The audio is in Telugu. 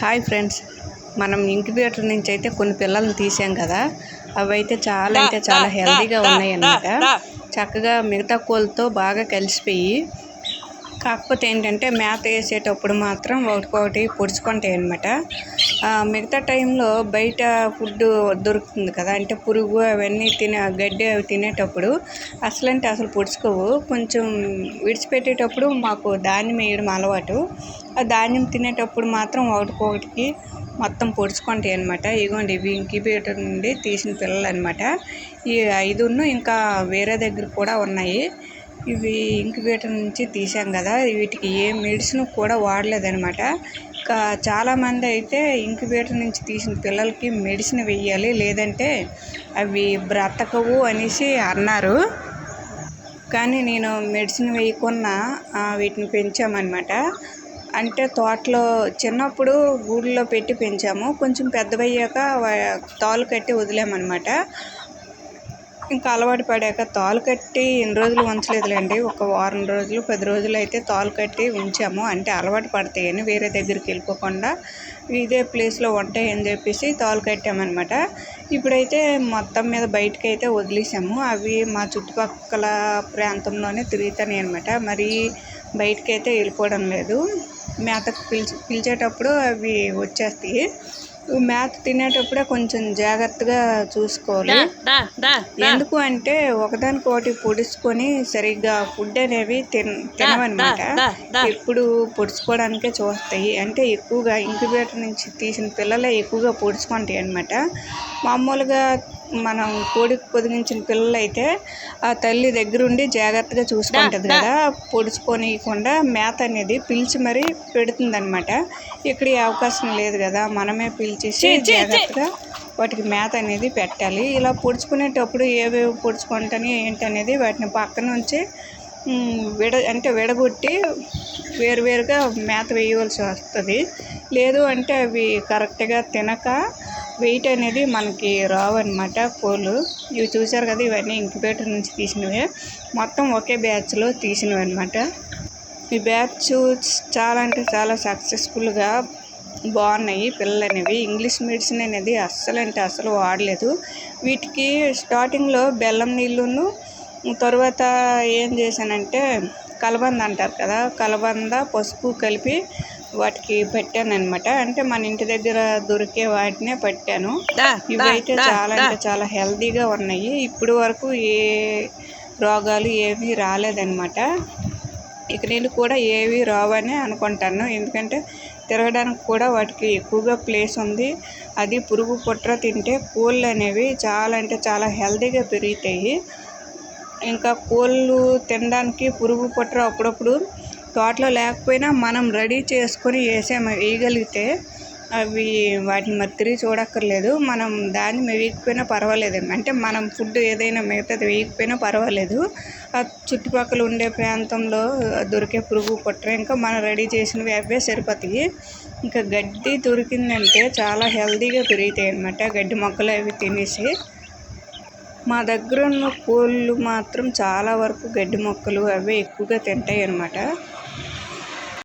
Hi friends. మనం ఇంక్యుబేటర్ నుంచి అయితే కొన్ని పిల్లల్ని తీసాం కదా. అవి అయితే చాలా అయితే చాలా హెల్తీగా ఉన్నాయి అన్నమాట చక్కగా మిగతా కోళ్ళతో బాగా కలిసిపోయి కాకపోతే ఏంటంటే మేత వేసేటప్పుడు మాత్రం ఒకటికొకటి పొడుచుకుంటాయి అనమాట మిగతా టైంలో బయట ఫుడ్ దొరుకుతుంది కదా అంటే పురుగు అవన్నీ తినే గడ్డి అవి తినేటప్పుడు అసలంటే అసలు పొడుచుకోవు. కొంచెం విడిచిపెట్టేటప్పుడు మాకు ధాన్యం వేయడం అలవాటు. ఆ ధాన్యం తినేటప్పుడు మాత్రం ఒకటికొకటికి మొత్తం పొడుచుకుంటాయి అనమాట ఇగోండి ఇవి ఇంక్యుబేటర్ నుండి తీసిన పిల్లలు అనమాట ఈ ఐదును ఇంకా వేరే దగ్గర కూడా ఉన్నాయి. ఇవి ఇంక్యుబేటర్ నుంచి తీసాం కదా వీటికి ఏ మెడిసిన్ కూడా వాడలేదనమాట ఇంకా చాలామంది అయితే ఇంక్యుబేటర్ నుంచి తీసిన పిల్లలకి మెడిసిన్ వెయ్యాలి లేదంటే అవి బ్రతకవు అనేసి అన్నారు. కానీ నేను మెడిసిన్ వేయకుండా వీటిని పెంచామన్నమాట. అంటే తోటలో చిన్నప్పుడు గూడులో పెట్టి పెంచాము కొంచెం పెద్దవయ్యాక తాలు కట్టి వదిలామన్నమాట. ఇంకా అలవాటు పడాక తాలు కట్టి ఎన్ని రోజులు ఉంచలేదులేండి. ఒక వారం రోజులు పది రోజులు అయితే తాలు కట్టి ఉంచాము. అంటే అలవాటు పడతాయని వేరే దగ్గరికి వెళ్ళిపోకుండా ఇదే ప్లేస్లో ఉంటాయి అని చెప్పేసి తాలు కట్టామన్నమాట. ఇప్పుడైతే మొత్తం మీద బయటకు అయితే వదిలేసాము. అవి మా చుట్టుపక్కల ప్రాంతంలోనే తిరుగుతాయి అనమాట మరి బయటకైతే అయితే వెళ్ళిపోవడం లేదు. మేతకు పిలిచి పిలిచేటప్పుడు అవి వచ్చేస్తాయి. మేత తినేటప్పుడే కొంచెం జాగ్రత్తగా చూసుకోవాలి. ఎందుకు అంటే ఒకదానికొకటి పొడుచుకొని సరిగ్గా ఫుడ్ అనేవి తిన తినవన్నమాట. ఎప్పుడు పొడుచుకోవడానికే చూస్తాయి. అంటే ఎక్కువగా ఇంక్యుబేటర్ నుంచి తీసిన పిల్లలే ఎక్కువగా పొడుచుకుంటాయి అన్నమాట మామూలుగా మనం కోడికి పొదిగించిన పిల్లలు అయితే ఆ తల్లి దగ్గరుండి జాగ్రత్తగా చూసుకుంటుంది కదా పొడుచుకోనియకుండా మేత అనేది పిలిచి మరీ పెడుతుంది అనమాట ఇక్కడ ఈ అవకాశం లేదు కదా మనమే పిలిచేసి జాగ్రత్తగా వాటికి మేత అనేది పెట్టాలి. ఇలా పొడుచుకునేటప్పుడు ఏవేవి పొడుచుకుంటాని ఏంటనేది వాటిని పక్కన ఉంచి ఉమ్, విడ అంటే విడగొట్టి వేరువేరుగా మేత వేయవలసి వస్తుంది. లేదు అంటే అవి కరెక్ట్గా తినక వెయిట్ అనేది మనకి రావన్నమాట కోళ్ళు. ఇవి చూసారు కదా ఇవన్నీ ఇంక్యుబేటర్ నుంచి తీసినవే. మొత్తం ఒకే బ్యాచ్లో తీసినవి అనమాట ఈ బ్యాచ్ చాలా అంటే చాలా సక్సెస్ఫుల్గా బాగున్నాయి పిల్లలు అనేవి ఇంగ్లీష్ మెడిసిన్ అనేది అస్సలు అంటే అస్సలు వాడలేదు. వీటికి స్టార్టింగ్లో బెల్లం నీళ్ళును తర్వాత ఏం చేశానంటే కలబంద అంటారు కదా కలబంద పసుపు కలిపి వాటికి పెట్టాను అనమాట అంటే మన ఇంటి దగ్గర దొరికే వాటినే పెట్టాను. ఇవైతే చాలా అంటే చాలా హెల్తీగా ఉన్నాయి. ఇప్పుడు వరకు ఏ రోగాలు ఏమీ రాలేదన్నమాట. ఇక నేను కూడా ఏవి రావని అనుకుంటాను. ఎందుకంటే తిరగడానికి కూడా వాటికి ఎక్కువగా ప్లేస్ ఉంది. అది పురుగు పుట్ర తింటే కోళ్ళు అనేవి చాలా అంటే చాలా హెల్తీగా పెరుగుతాయి. ఇంకా కోళ్ళు తినడానికి పురుగు పుట్ర అప్పుడప్పుడు తోటలో లేకపోయినా మనం రెడీ చేసుకొని వేసే వేయగలిగితే అవి వాటిని మరి తిరిగి చూడక్కర్లేదు. మనం దాన్ని వేయకపోయినా పర్వాలేదు. అంటే మనం ఫుడ్ ఏదైనా మిగతాది వేయకపోయినా పర్వాలేదు. ఆ చుట్టుపక్కల ఉండే ప్రాంతంలో దొరికే పురుగు పుట్ర ఇంకా మనం రెడీ చేసినవి అవే సరిపోతాయి. ఇంకా గడ్డి దొరికిందంటే చాలా హెల్తీగా పెరుగుతాయి అన్నమాట గడ్డి మొక్కలు అవి తినేసి. మా దగ్గర ఉన్న కోళ్ళు మాత్రం చాలా వరకు గడ్డి మొక్కలు అవే ఎక్కువగా తింటాయి అన్నమాట.